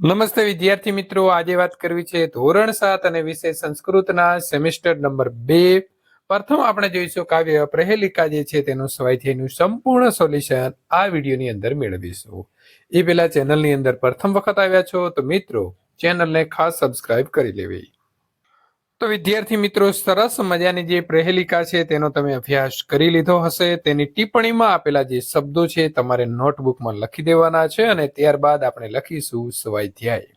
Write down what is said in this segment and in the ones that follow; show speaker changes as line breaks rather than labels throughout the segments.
નમસ્તે વિદ્યાર્થી મિત્રો, આજે વાત કરવી છે ધોરણ સાત અને વિષય સંસ્કૃતના સેમેસ્ટર નંબર બે. પ્રથમ આપણે જોઈશું કાવ્ય પ્રહેલિકા જે છે તેનું સ્વાધ્યાયનું સંપૂર્ણ સોલ્યુશન આ વિડીયોની અંદર મેળવીશું. એ પહેલા ચેનલની અંદર પ્રથમ વખત આવ્યા છો તો મિત્રો, ચેનલને ખાસ સબસ્ક્રાઇબ કરી લેવી. તો વિદ્યાર્થી મિત્રો, સરસ મજાની જે પ્રહેલિકા છે તેનો તમે અભ્યાસ કરી લીધો હશે. તેની ટિપ્પણીમાં આપેલા જે શબ્દો છે તમારે નોટબુકમાં લખી દેવાના છે અને ત્યારબાદ આપણે લખીશું સ્વાધ્યાય.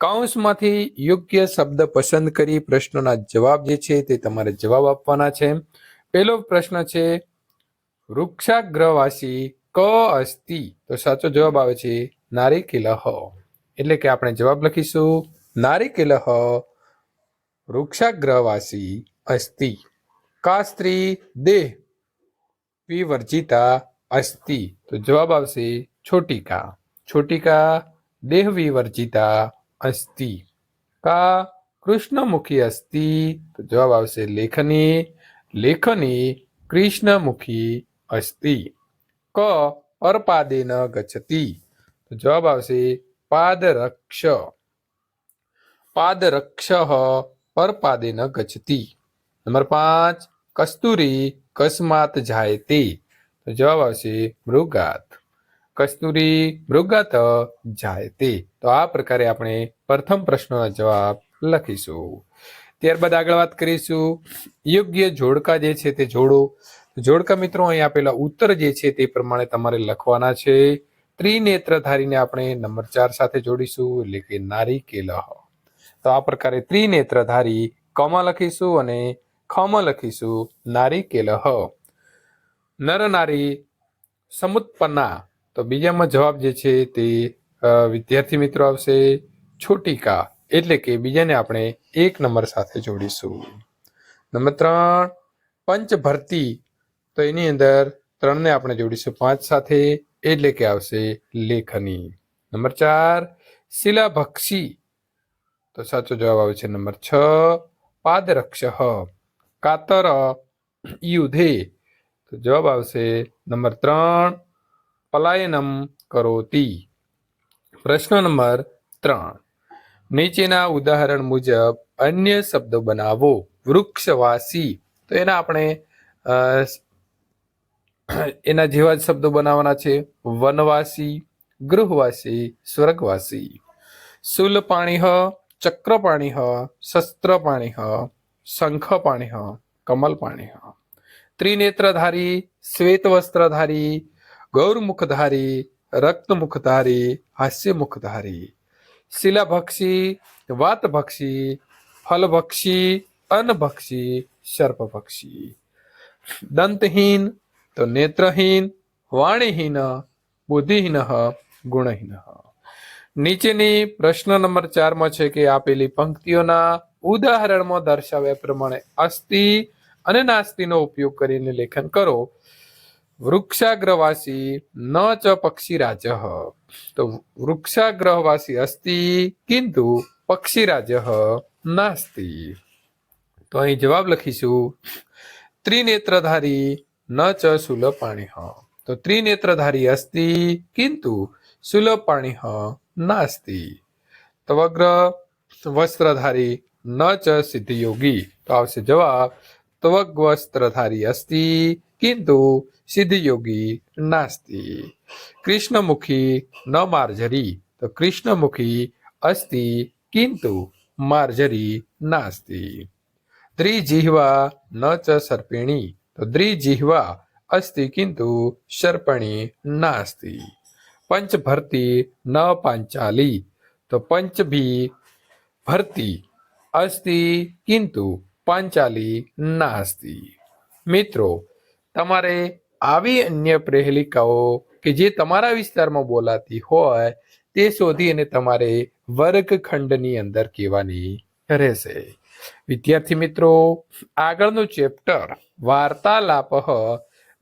કૌંસમાંથી યોગ્ય શબ્દ પસંદ કરી પ્રશ્નોના જવાબ જે છે તે તમારે જવાબ આપવાના છે. પહેલો પ્રશ્ન છે વૃક્ષાગ્રવાસી ક અસ્તિ? તો સાચો જવાબ આવે છે, નારિકેલહ. એટલે કે આપણે જવાબ લખીશું, નારિકેલહ વૃક્ષાગ્રવાસી અસ્તિ કા સ્ત્રી દેહ વિવર્જિતા અસ્તિ તો જવાબ આવશે છોટિકા છોટિકા દેહ વિવર્જિતા અસ્તિ કા કૃષ્ણમુખી અસ્તિ તો જવાબ આવશે લેખની લેખની કૃષ્ણમુખી અસ્તિ ક પરપાદેન ગચ્છતિ તો જવાબ આવશે પાદરક્ષ પાદરક્ષ પરપાદેન ગચતી નંબર પાંચ, કસ્તુરી કસ્માત જાય તે તો જવાબ આવશે મૃગાત. કસ્તુરી મૃગાત જાય તે તો આ પ્રકારે આપણે પ્રથમ પ્રશ્નનો જવાબ લખીશું. ત્યારબાદ આગળ વાત કરીશું. યોગ્ય જોડકા જે છે તે જોડો. જોડકા મિત્રો, અહીં આપેલા ઉત્તર જે છે તે પ્રમાણે તમારે લખવાના છે. ત્રિનેત્રધારીને આપણે નંબર ચાર સાથે જોડીશું. એટલે કે નારિકેલહ. તો આ પ્રકારે ત્રિનેત્રધારી કમાં લખીશું અને ખમાં લખીશું નારિકેલહ નર નારી સમુત્પન્ના. તો બીજામાં જવાબ જે છે તે વિદ્યાર્થી મિત્રો આવશે છોટીકા. એટલે કે બીજાને આપણે એક નંબર સાથે જોડીશું. નંબર ત્રણ પંચ ભરતી તો એની અંદર ત્રણને આપણે જોડીશું પાંચ સાથે, એટલે કે આવશે લેખની. નંબર ચાર, શિલાભક્ષી. તો સાચો જવાબ આવે છે નંબર છ, પાદરક્ષ, કાતર યુધે. તો જવાબ આવશે નંબર ત્રણ, પલાયનમ કરોતી. પ્રશ્ન નંબર ત્રણ. નીચેના ઉદાહરણ મુજબ અન્ય શબ્દો બનાવો. વૃક્ષવાસી. તો એના આપણે એના જેવા જ શબ્દો બનાવવાના છે. વનવાસી, ગૃહવાસી, સ્વર્ગવાસી. શૂલપાણીહ ચક્રપાણીહ શસ્ત્રપાણીહ શંખપાણીહ કમલપાણીહ ત્રિનેત્રધારી શ્વેતવસ્ત્રધારી ગૌરમુખધારી રક્તમુખધારી હાસ્યમુખધારી શિલાભક્ષી વાતભક્ષી ફલભક્ષી અન્નભક્ષી સર્પભક્ષી દંતહીન તો નેત્રહીન વાણીહીન બુદ્ધિહીન ગુણહીન નીચેની પ્રશ્ન નંબર ચારમાં છે કે આપેલી પંક્તિઓના ઉદાહરણમાં દર્શાવ્યા પ્રમાણે અસ્તિ અને નાસ્તિનો ઉપયોગ કરીને લેખન કરો. વૃક્ષાગ્રવાસી ન ચ પક્ષીરાજ. તો વૃક્ષાગ્રહવાસી અસ્તિ કિંતુ પક્ષીરાજ નાસ્તિ. તો અહીં જવાબ લખીશું. ત્રિનેત્રધારી ન ચ શૂલપાણી તો ત્રિનેત્રધારી અસ્તિ કિંતુ શૂલપાણી નાસ્તિ તવગ્ર વસ્ત્રધારી ન ચ સિદ્ધયોગી તો આવશે જવાબ ત્વગ વસ્ત્રધારી અસ્તિ કિંતુ સિદ્ધયોગી નાસ્તિ કૃષ્ણમુખી ન માર્જરી તો કૃષ્ણમુખી અસ્તિ કિંતુ માર્જરી નાસ્તિ દ્રિજિહ્વા ન ચ સર્પિણી તો દ્રિજિહ્વા અસ્તિ કિંતુ સર્પણી નાસ્તિ પંચભર્તી ન પાંચાલી. તો પંચ ભી ભરતી અસ્તિ કિંતુ પાંચાલી નાસ્તિ. મિત્રો, તમારે આવી અન્ય પ્રહેલિકાઓ કે જે તમારા વિસ્તારમાં બોલાતી હોય, તે શોધી અને તમારે વર્ગખંડની અંદર કહેવાની રહેશે. વિદ્યાર્થી મિત્રો, આગળનું ચેપ્ટર વાર્તાલાપ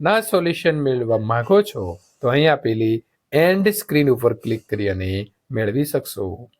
ના સોલ્યુશન મેળવવા માંગો છો, તો અહીં આપેલી એન્ડ સ્ક્રીન ઉપર ક્લિક કરી અને મેળવી શકશો.